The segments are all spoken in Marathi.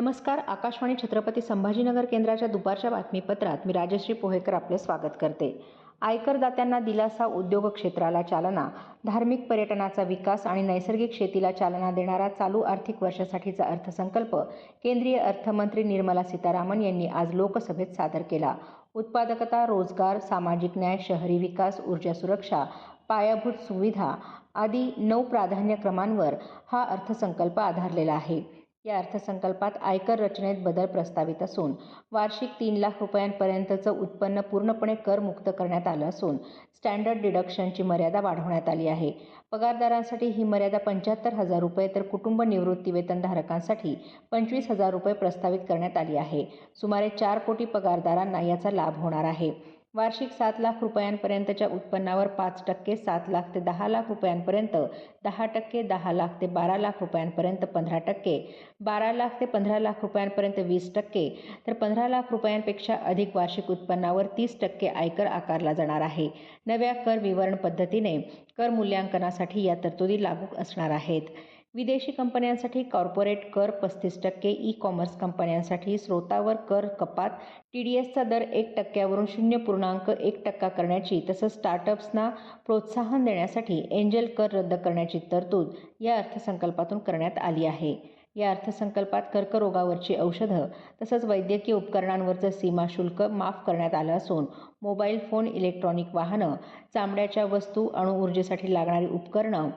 नमस्कार आकाशवाणी छत्रपती संभाजीनगर केंद्राच्या दुपारच्या बातमीपत्रात मी राजश्री पोहेकर आपले स्वागत करते. आयकरदात्यांना दिलासा उद्योग क्षेत्राला चालना धार्मिक पर्यटनाचा विकास आणि नैसर्गिक शेतीला चालना देणारा चालू आर्थिक वर्षासाठीचा अर्थसंकल्प केंद्रीय अर्थमंत्री निर्मला सीतारामन यांनी आज लोकसभेत सादर केला. उत्पादकता रोजगार सामाजिक न्याय शहरी विकास ऊर्जा सुरक्षा पायाभूत सुविधा आदी नऊ प्राधान्यक्रमांवर हा अर्थसंकल्प आधारलेला आहे. या अर्थसंकल्पात आयकर रचनेत बदल प्रस्तावित असून वार्षिक तीन लाख रुपयांपर्यंतचं उत्पन्न पूर्णपणे करमुक्त करण्यात आलं असून स्टँडर्ड डिडक्शनची मर्यादा वाढवण्यात आली आहे. पगारदारांसाठी ही मर्यादा पंच्याहत्तर हजार रुपये तर कुटुंब निवृत्ती वेतनधारकांसाठी पंचवीस हजार रुपये प्रस्तावित करण्यात आली आहे. सुमारे चार कोटी पगारदारांना याचा लाभ होणार आहे. वार्षिक सात लाख रुपयांपर्यंतच्या उत्पन्नावर पाच टक्के सात लाख ते दहा लाख रुपयांपर्यंत दहा टक्के दहा लाख ते बारा लाख रुपयांपर्यंत पंधरा टक्के बारा लाख ते पंधरा लाख रुपयांपर्यंत वीस टक्के तर पंधरा लाख रुपयांपेक्षा अधिक वार्षिक उत्पन्नावर तीस टक्के आयकर आकारला जाणार आहे. नव्या कर विवरण पद्धतीने कर मूल्यांकनासाठी या तरतुदी लागू असणार आहेत. विदेशी कंपन्यांसाठी कॉर्पोरेट कर पस्तीस टक्के ई कॉमर्स कंपन्यांसाठी स्रोतावर कर कपात. टी डी एसचा दर एक टक्क्यावरून शून्य पूर्णांक एक टक्का करण्याची तसंच स्टार्टअप्सना प्रोत्साहन देण्यासाठी एंजल कर रद्द करण्याची तरतूद या अर्थसंकल्पातून करण्यात आली आहे. या अर्थसंकल्पात कर्करोगावरची औषधं तसंच वैद्यकीय उपकरणांवरचं सीमा शुल्क माफ करण्यात आलं असून मोबाईल फोन इलेक्ट्रॉनिक वाहनं चामड्याच्या वस्तू अणुऊर्जेसाठी लागणारी उपकरणं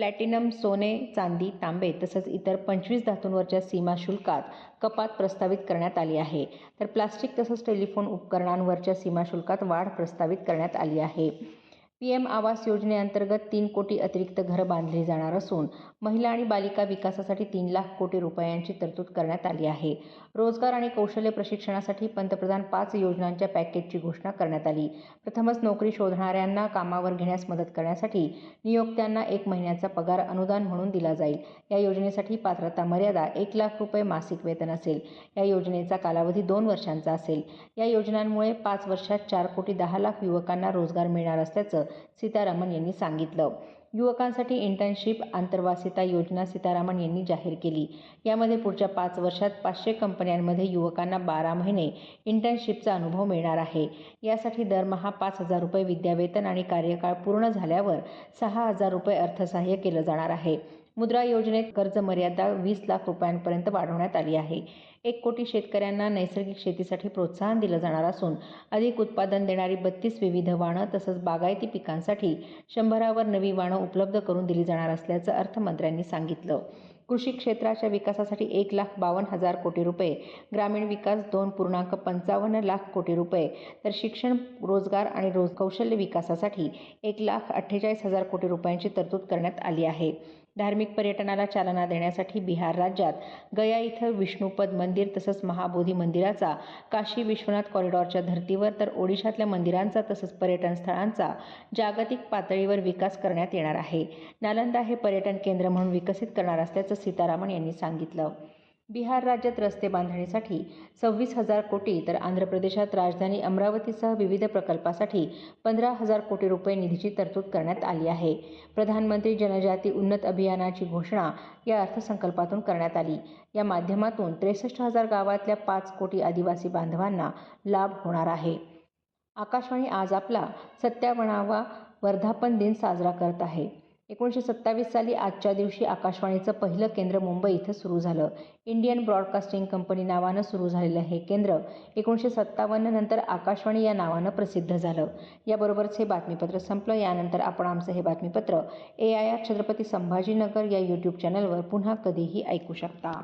प्लॅटिनम सोने चांदी तांबे तसंच इतर पंचवीस धातूंवरच्या सीमा शुल्कात कपात प्रस्तावित करण्यात आली आहे. तर प्लास्टिक तसंच टेलिफोन उपकरणांवरच्या सीमा शुल्कात वाढ प्रस्तावित करण्यात आली आहे. पी एम आवास योजनेअंतर्गत तीन कोटी अतिरिक्त घरं बांधली जाणार असून महिला आणि बालिका विकासासाठी तीन लाख कोटी रुपयांची तरतूद करण्यात आली आहे. रोजगार आणि कौशल्य प्रशिक्षणासाठी पंतप्रधान पाच योजनांच्या पॅकेजची घोषणा करण्यात आली. प्रथमच नोकरी शोधणाऱ्यांना कामावर घेण्यास मदत करण्यासाठी नियोक्त्यांना एक महिन्याचा पगार अनुदान म्हणून दिला जाईल. या योजनेसाठी पात्रता मर्यादा एक लाख रुपये मासिक वेतन असेल. या योजनेचा कालावधी दोन वर्षांचा असेल. या योजनांमुळे पाच वर्षात चार कोटी दहा लाख युवकांना रोजगार मिळणार असल्याचं सीतारामन यांनी सांगितलं. युवकांसाठी इंटर्नशिप आंतरवासिता योजना सीतारामन यांनी जाहीर केली. यामध्ये पुढच्या पाच वर्षात पाचशे कंपन्यांमध्ये युवकांना बारा महिने इंटर्नशिपचा अनुभव मिळणार आहे. यासाठी दरमहा पाच हजार रुपये विद्यावेतन आणि कार्यकाळ पूर्ण झाल्यावर सहा हजार रुपये अर्थसहाय्य केलं जाणार आहे. मुद्रा योजनेत कर्ज मर्यादा वीस लाख रुपयांपर्यंत वाढवण्यात आली आहे. एक कोटी शेतकऱ्यांना नैसर्गिक शेतीसाठी प्रोत्साहन दिलं जाणार असून अधिक उत्पादन देणारी बत्तीस विविध वाणं तसंच बागायती पिकांसाठी शंभरावर नवी वाणं उपलब्ध करून दिली जाणार असल्याचं अर्थमंत्र्यांनी सांगितलं. कृषी क्षेत्राच्या विकासासाठी एक लाख बावन्न हजार कोटी रुपये ग्रामीण विकास दोन पूर्णांक पंचावन्न लाख कोटी रुपये तर शिक्षण रोजगार आणि रोज कौशल्य विकासासाठी एक लाख अठ्ठेचाळीस हजार कोटी रुपयांची तरतूद करण्यात आली आहे. धार्मिक पर्यटनाला चालना देण्यासाठी बिहार राज्यात गया इथं विष्णुपद मंदिर तसंच महाबोधी मंदिराचा काशी विश्वनाथ कॉरिडॉरच्या धर्तीवर तर ओडिशातल्या मंदिरांचा तसंच पर्यटन स्थळांचा जागतिक पातळीवर विकास करण्यात येणार आहे. नालंदा हे पर्यटन केंद्र म्हणून विकसित करणार असल्याचं सीतारामन यांनी सांगितलं. बिहार राज्यात रस्ते बांधणीसाठी सव्वीस हजार कोटी तर आंध्र प्रदेशात राजधानी अमरावतीसह विविध प्रकल्पासाठी पंधरा हजार कोटी रुपये निधीची तरतूद करण्यात आली आहे. प्रधानमंत्री जनजाती उन्नत अभियानाची घोषणा या अर्थसंकल्पातून करण्यात आली. या माध्यमातून त्रेसष्ट हजार गावातल्या पाच कोटी आदिवासी बांधवांना लाभ होणार आहे. आकाशवाणी आज आपला सत्तावन्नावा वर्धापन दिन साजरा करत आहे. एकोणीसशे सत्तावीस साली आजच्या दिवशी आकाशवाणीचं पहिलं केंद्र मुंबई इथं सुरू झालं. इंडियन ब्रॉडकास्टिंग कंपनी नावानं सुरू झालेलं हे केंद्र एकोणीसशे सत्तावन्न नंतर आकाशवाणी या नावानं प्रसिद्ध झालं. याबरोबरच हे बातमीपत्र संपलं. यानंतर आपण आमचं हे बातमीपत्र A I R Chhatrapati Sambhajinagar या यूट्यूब चॅनलवर पुन्हा कधीही ऐकू शकता.